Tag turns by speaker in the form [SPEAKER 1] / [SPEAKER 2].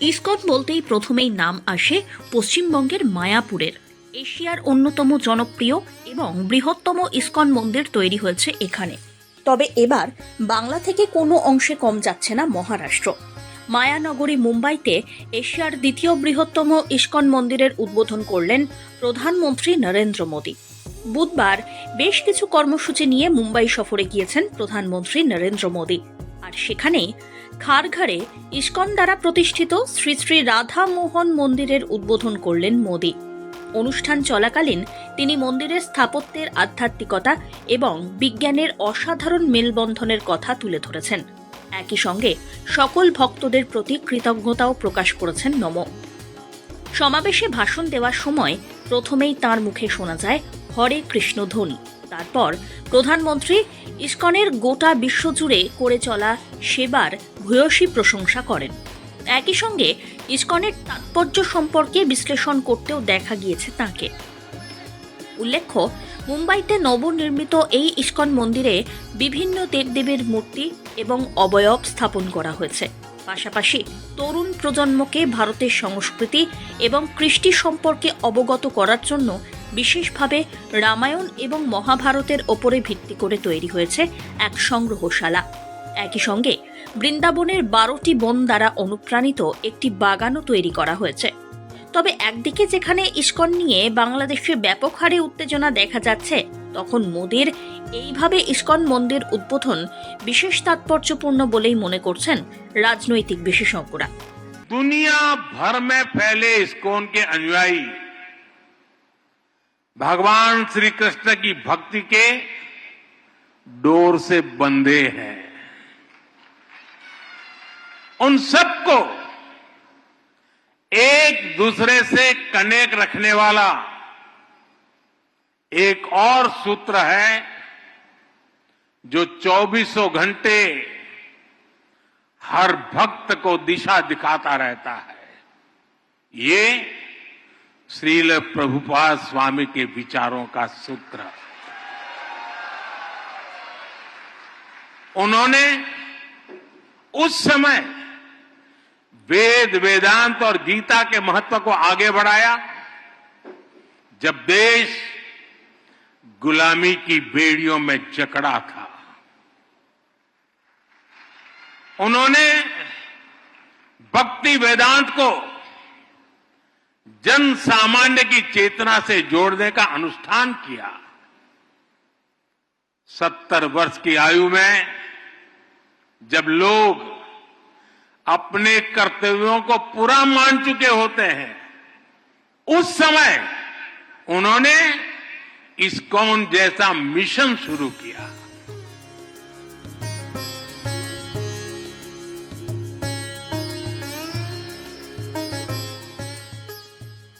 [SPEAKER 1] ISKCON বলতেই প্রথমেই নাম আসে পশ্চিমবঙ্গের মায়াপুরের। এশিয়ার অন্যতম জনপ্রিয় এবং বৃহত্তম ইস্কন মন্দির তৈরি হয়েছে এখানে। তবে এবার বাংলা থেকে কোনো অংশে কম যাচ্ছে না মহারাষ্ট্র। মায়ানগরী, মুম্বাইতে এশিয়ার দ্বিতীয় বৃহত্তম ইস্কন মন্দিরের উদ্বোধন করলেন প্রধানমন্ত্রী নরেন্দ্র মোদী। বুধবার বেশ কিছু কর্মসূচি নিয়ে মুম্বাই সফরে গিয়েছেন প্রধানমন্ত্রী নরেন্দ্র মোদী। আর সেখানে খারঘারে ইস্কন দ্বারা প্রতিষ্ঠিত শ্রী শ্রী রাধা মোহন মন্দিরের উদ্বোধন করলেন মোদী। অনুষ্ঠান চলাকালীন তিনি মন্দিরের স্থাপত্যের আধ্যাত্মিকতা এবং বিজ্ঞানের অসাধারণ মেলবন্ধনের কথা তুলে ধরেছেন। একই সঙ্গে সকল ভক্তদের প্রতি কৃতজ্ঞতাও প্রকাশ করেছেন নম। সমাবেশে ভাষণ দেওয়ার সময় প্রথমেই তার মুখে শোনা যায়, হরে কৃষ্ণ ধ্বনি। তারপর প্রধানমন্ত্রী ইসকনের গোটা বিশ্বজুড়ে করে চলা সেবার ভূয়সী প্রশংসা করেন। একই সঙ্গে ইসকনের তাৎপর্য সম্পর্কে বিশ্লেষণ করতেও দেখা গিয়েছে তাকে। উল্লেখ্য, মুম্বাইতে নবনির্মিত এই ইস্কন মন্দিরে বিভিন্ন দেবদেবীর মূর্তি এবং অবয়ব স্থাপন করা হয়েছে। পাশাপাশি তরুণ প্রজন্মকে ভারতের সংস্কৃতি এবং কৃষ্টি সম্পর্কে অবগত করার জন্য বিশেষভাবে রামায়ণ এবং মহাভারতের ওপরে ভিত্তি করে তৈরি হয়েছে এক সংগ্রহশালা। একই সঙ্গে বৃন্দাবনের বারোটি বন দ্বারা অনুপ্রাণিত একটি বাগানও তৈরি করা হয়েছে। তবে একদিকে যেখানে ইস্কন নিয়ে বাংলাদেশে ব্যাপক হারে উত্তেজনা দেখা যাচ্ছে, তখন মোদীর এইভাবে ইস্কন মন্দির উদ্বোধন বিশেষ তাৎপর্যপূর্ণ বলেই মনে করছেন রাজনৈতিক বিশেষজ্ঞরা।
[SPEAKER 2] দুনিয়া ভর মে ফেলে ইস্কন কে অনুযায়ী। भगवान श्री कृष्ण की भक्ति के डोर से बंधे हैं। उन सबको एक दूसरे से कनेक्ट रखने वाला एक और सूत्र है जो चौबीसों घंटे हर भक्त को दिशा दिखाता रहता है। ये श्रील प्रभुपाद स्वामी के विचारों का सूत्र। उन्होंने उस समय वेद, वेदांत और गीता के महत्व को आगे बढ़ाया। जब देश गुलामी की बेड़ियों में जकड़ा था, उन्होंने भक्ति वेदांत को जन सामान्य की चेतना से जोड़ने का अनुष्ठान किया। सत्तर वर्ष की आयु में जब लोग अपने कर्तव्यों को पूरा मान चुके होते हैं, उस समय उन्होंने इस्कॉन जैसा मिशन शुरू किया।